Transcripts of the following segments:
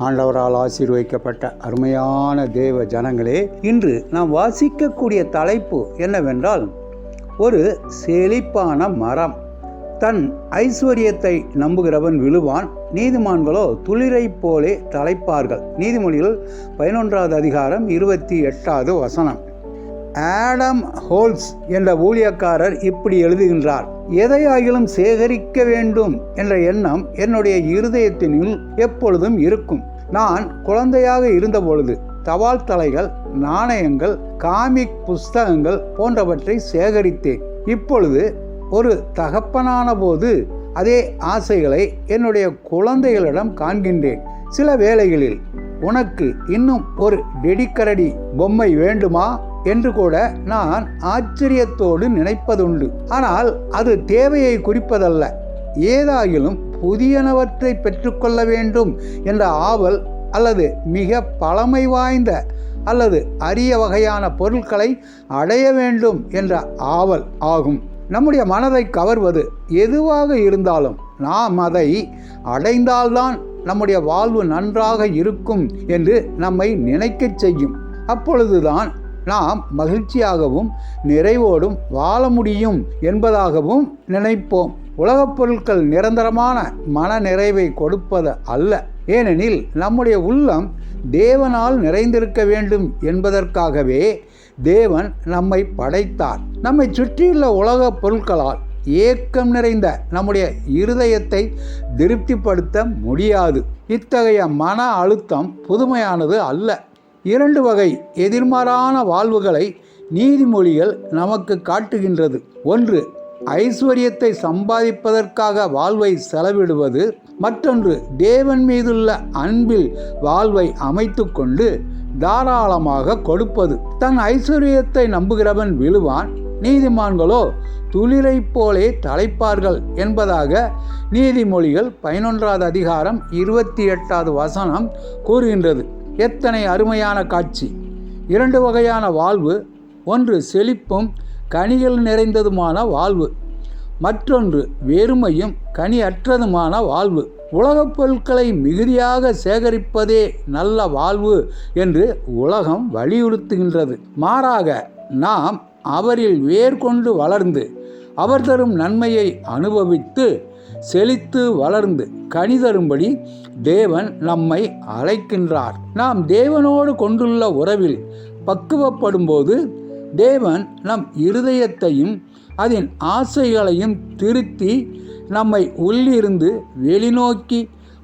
ஆண்டவரால் ஆசீர்வதிக்கப்பட்ட அருமையான தேவ ஜனங்களே இன்று நாம் வாசிக்கக்கூடிய தலைப்பு என்னவென்றால் ஒரு செழிப்பான மரம். தன் ஐஸ்வர்யத்தை நம்புகிறவன் விழுவான். நீதிமான்களோ துளிரை போலே தலைப்பார்கள். நீதிமொழிகள் பதினொன்றாவது அதிகாரம் இருபத்தி எட்டாவது வசனம். ஆடம் ஹோல்ஸ் என்ற ஊழியக்காரர் இப்படி எழுதுகின்றார் எதையாயிலும் சேகரிக்க வேண்டும் என்ற எண்ணம் என்னுடைய இருதயத்தினுள் எப்பொழுதும் இருக்கும். நான் குழந்தையாக இருந்தபொழுது தபால் தலைகள் நாணயங்கள் காமிக் புஸ்தகங்கள் போன்றவற்றை சேகரித்தேன். இப்பொழுது ஒரு தகப்பனான போது அதே ஆசைகளை என்னுடைய குழந்தைகளிடம் காண்கின்றேன். சில வேளைகளில் உனக்கு இன்னும் ஒரு டெடிக்கரடி பொம்மை வேண்டுமா? என்று கூட நான் ஆச்சரியத்தோடு நினைப்பதுண்டு. ஆனால் அது தேவையை குறிப்பதல்ல. ஏதாயிலும் புதியனவற்றை பெற்றுக்கொள்ள வேண்டும் என்ற ஆவல் அல்லது மிக பழமை வாய்ந்த அல்லது அரிய வகையான பொருட்களை அடைய வேண்டும் என்ற ஆவல் ஆகும். நம்முடைய மனதை கவர்வது எதுவாக இருந்தாலும் நாம் அதை அடைந்தால்தான் நம்முடைய வாழ்வு நன்றாக இருக்கும் என்று நம்மை நினைக்கச் செய்யும். அப்பொழுதுதான் நாம் மகிழ்ச்சியாகவும் நிறைவோடும் வாழ முடியும் என்பதாகவும் நினைப்போம். உலகப் பொருட்கள் நிரந்தரமான மன நிறைவை கொடுப்பது அல்ல. ஏனெனில் நம்முடைய உள்ளம் தேவனால் நிறைந்திருக்க வேண்டும் என்பதற்காகவே தேவன் நம்மை படைத்தார். நம்மை சுற்றியுள்ள உலகப் பொருட்களால் ஏக்கம் நிறைந்த நம்முடைய இருதயத்தை திருப்திப்படுத்த முடியாது. இத்தகைய மன அழுத்தம் புதுமையானது அல்ல. இரண்டு வகை எதிர்மாறான வாழ்வுகளை நீதிமொழிகள் நமக்கு காட்டுகின்றது. ஒன்று ஐஸ்வர்யத்தை சம்பாதிப்பதற்காக வாழ்வை செலவிடுவது. மற்றொன்று தேவன் மீதுள்ள அன்பில் வாழ்வை அமைத்து கொண்டு தாராளமாக கொடுப்பது. தன் ஐஸ்வர்யத்தை நம்புகிறவன் விழுவான். நீதிமான்களோ துளிரை போலே தலைப்பார்கள் என்பதாக நீதிமொழிகள் பதினொன்றாவது அதிகாரம் இருபத்தி எட்டாவது வசனம் கூறுகின்றது. எத்தனை அருமையான காட்சி. இரண்டு வகையான வாழ்வு ஒன்று செழிப்பும் கனிகள் நிறைந்ததுமான வாழ்வு. மற்றொன்று வெறுமையும் கனியற்றதுமான வாழ்வு. உலகப் பொருட்களை மிகுதியாக சேகரிப்பதே நல்ல வாழ்வு என்று உலகம் வலியுறுத்துகின்றது. மாறாக நாம் அவரில் வேர் கொண்டு வளர்ந்து அவர் தரும் நன்மையை அனுபவித்து செழித்து வளர்ந்து கனி தரும்படி தேவன் நம்மை அழைக்கின்றார். நாம் தேவனோடு கொண்டுள்ள உறவில் பக்குவப்படும்போது தேவன் நம் இருதயத்தையும் அதன் ஆசைகளையும் திருத்தி நம்மை உள்ளிருந்து வெளிநோக்கி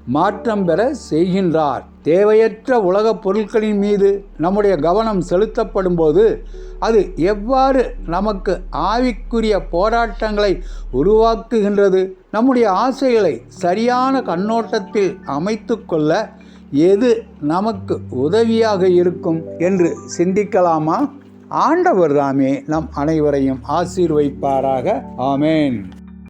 மாற்றம் பெற செய்கின்றார். தேவையற்ற உலகப் பொருட்களின் மீது நம்முடைய கவனம் செலுத்தப்படும் போது அது எவ்வாறு நமக்கு ஆவிக்குரிய போராட்டங்களை உருவாக்குகின்றது நம்முடைய ஆசைகளை சரியான கண்ணோட்டத்தில் அமைத்து கொள்ள எது நமக்கு உதவியாக இருக்கும் என்று சிந்திக்கலாமா? ஆண்டவர் தாமே நம் அனைவரையும் ஆசீர்வைப்பாராக. ஆமேன்.